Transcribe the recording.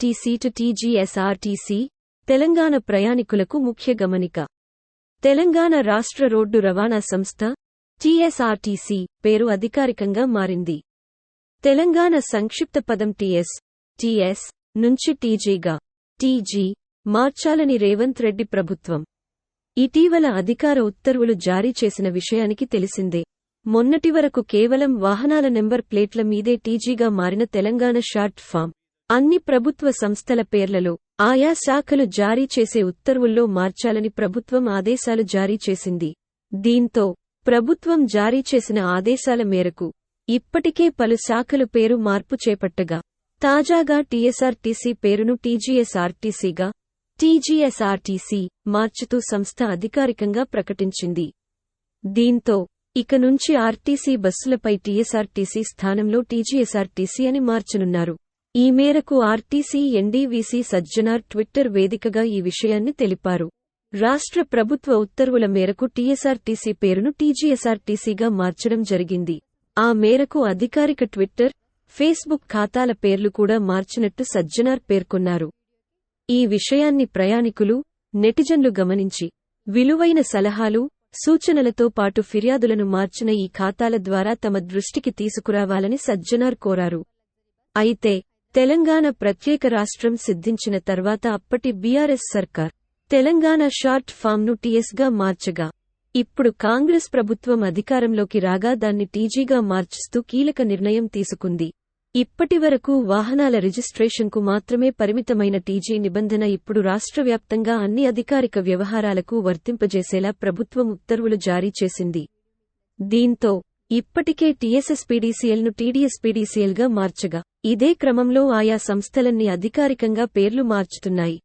TC to TGSRTC Telangana ప్రయాణికులకు ముఖ్య గమనిక. తెలంగాణ రాష్ట్ర రోడ్డు రవాణా సంస్థ టీఎస్ఆర్టీసీ పేరు అధికారికంగా మారింది. తెలంగాణ సంక్షిప్త పదం టీఎస్ టీఎస్ నుంచి టీజీగా టీజీ మార్చాలని రేవంత్ రెడ్డి ప్రభుత్వం. ఇటీవల అధికార ఉత్తర్వులు జారీ చేసిన విషయానికి తెలిసిందే. మొన్నటి వరకు కేవలం వాహనాల నెంబర్ ప్లేట్ల మీదే టీజీగా మారిన తెలంగాణ షార్ట్ ఫామ్. అన్ని ప్రభుత్వ సంస్థల పేర్లలో ఆయా శాఖలు జారీ చేసే ఉత్తర్వుల్లో మార్చాలని ప్రభుత్వం ఆదేశాలు జారీ చేసింది. దీంతో ప్రభుత్వం జారీ చేసిన ఆదేశాల మేరకు ఇప్పటికే పలు శాఖలు పేరు మార్పు చేపట్టగా తాజాగా టీఎస్ఆర్టీసీ పేరును టీజీఎస్ఆర్టీసీగా టీజీఎస్ఆర్టీసీ మార్చుతూ సంస్థ అధికారికంగా ప్రకటించింది. దీంతో ఇక నుంచి ఆర్టీసీ బస్సులపై టీఎస్ఆర్టీసీ స్థానంలో టీజీఎస్ఆర్టీసీ అని మార్చనున్నారు. ఈ మేరకు ఆర్టీసీ ఎన్డీవీసీ సజ్జనార్ ట్విట్టర్ వేదికగా ఈ విషయాన్ని తెలిపారు. రాష్ట్ర ప్రభుత్వ ఉత్తర్వుల మేరకు టీఎస్ఆర్టీసీ పేరును టీజీఎస్ఆర్టీసీగా మార్చడం జరిగింది. ఆ మేరకు అధికారిక ట్విట్టర్ ఫేస్బుక్ ఖాతాల పేర్లు కూడా మార్చినట్టు సజ్జనార్ పేర్కొన్నారు. ఈ విషయాన్ని ప్రయాణికులు నెటిజన్లు గమనించి విలువైన సలహాలు సూచనలతో పాటు ఫిర్యాదులను మార్చిన ఈ ఖాతాల ద్వారా తమ దృష్టికి తీసుకురావాలని సజ్జనార్ కోరారు. అయితే తెలంగాణ ప్రత్యేక రాష్ట్రం సిద్ధించిన తర్వాత అప్పటి బీఆర్ఎస్ సర్కార్ తెలంగాణ షార్ట్ ఫామ్ను టీఎస్గా మార్చగా ఇప్పుడు కాంగ్రెస్ ప్రభుత్వం అధికారంలోకి రాగా దాన్ని టీజీగా మార్చిస్తూ కీలక నిర్ణయం తీసుకుంది. ఇప్పటివరకు వాహనాల రిజిస్ట్రేషన్కు మాత్రమే పరిమితమైన టీజీ నిబంధన ఇప్పుడు రాష్ట్రవ్యాప్తంగా అన్ని అధికారిక వ్యవహారాలకు వర్తింపజేసేలా ప్రభుత్వం ఉత్తర్వులు జారీ చేసింది. దీంతో ఇప్పటికే టీఎస్ఎస్పీడీసీఎల్ను టీడీఎస్పీడీసీఎల్గా మార్చగా ఇదే క్రమంలో ఆయా సంస్థలన్నీ అధికారికంగా పేర్లు మార్చుతున్నాయి.